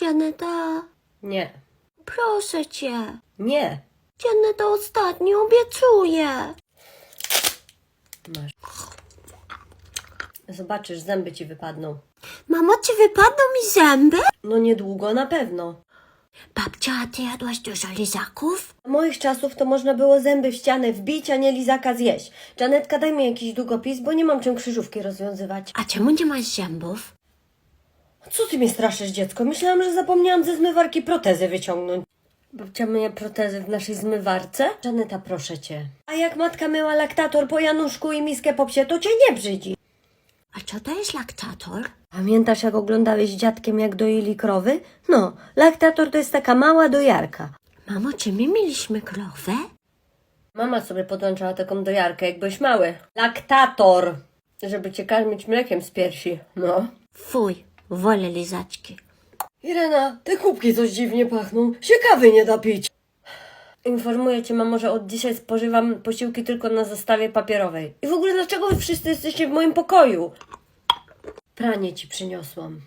Janeta, Nie. proszę cię. Nie. Janeta, ostatnio obiecuję. Masz. Zobaczysz, zęby ci wypadną. Mamo, czy wypadną mi zęby? No niedługo na pewno. Babcia, a ty jadłaś dużo lizaków? Za moich czasów to można było zęby w ścianę wbić, a nie lizaka zjeść. Janetka, daj mi jakiś długopis, bo nie mam czym krzyżówki rozwiązywać. A czemu nie masz zębów? Co ty mnie straszysz, dziecko? Myślałam, że zapomniałam ze zmywarki protezy wyciągnąć. Babcia myje protezy w naszej zmywarce? Janeta, proszę cię. A jak matka myła laktator po Januszku i miskę po psie, to cię nie brzydzi. A co to jest laktator? Pamiętasz, jak oglądałeś z dziadkiem, jak doili krowy? No, laktator to jest taka mała dojarka. Mamo, czy my mieliśmy krowę? Mama sobie podłączała taką dojarkę, jak byłeś mały. Laktator! Żeby cię karmić mlekiem z piersi. No. Fuj, wolę lizaczki. Irena, te kubki coś dziwnie pachną. Się kawy nie da pić. Informuję cię, mamo, że od dzisiaj spożywam posiłki tylko na zastawie papierowej. I w ogóle dlaczego wy wszyscy jesteście w moim pokoju? Pranie ci przyniosłam.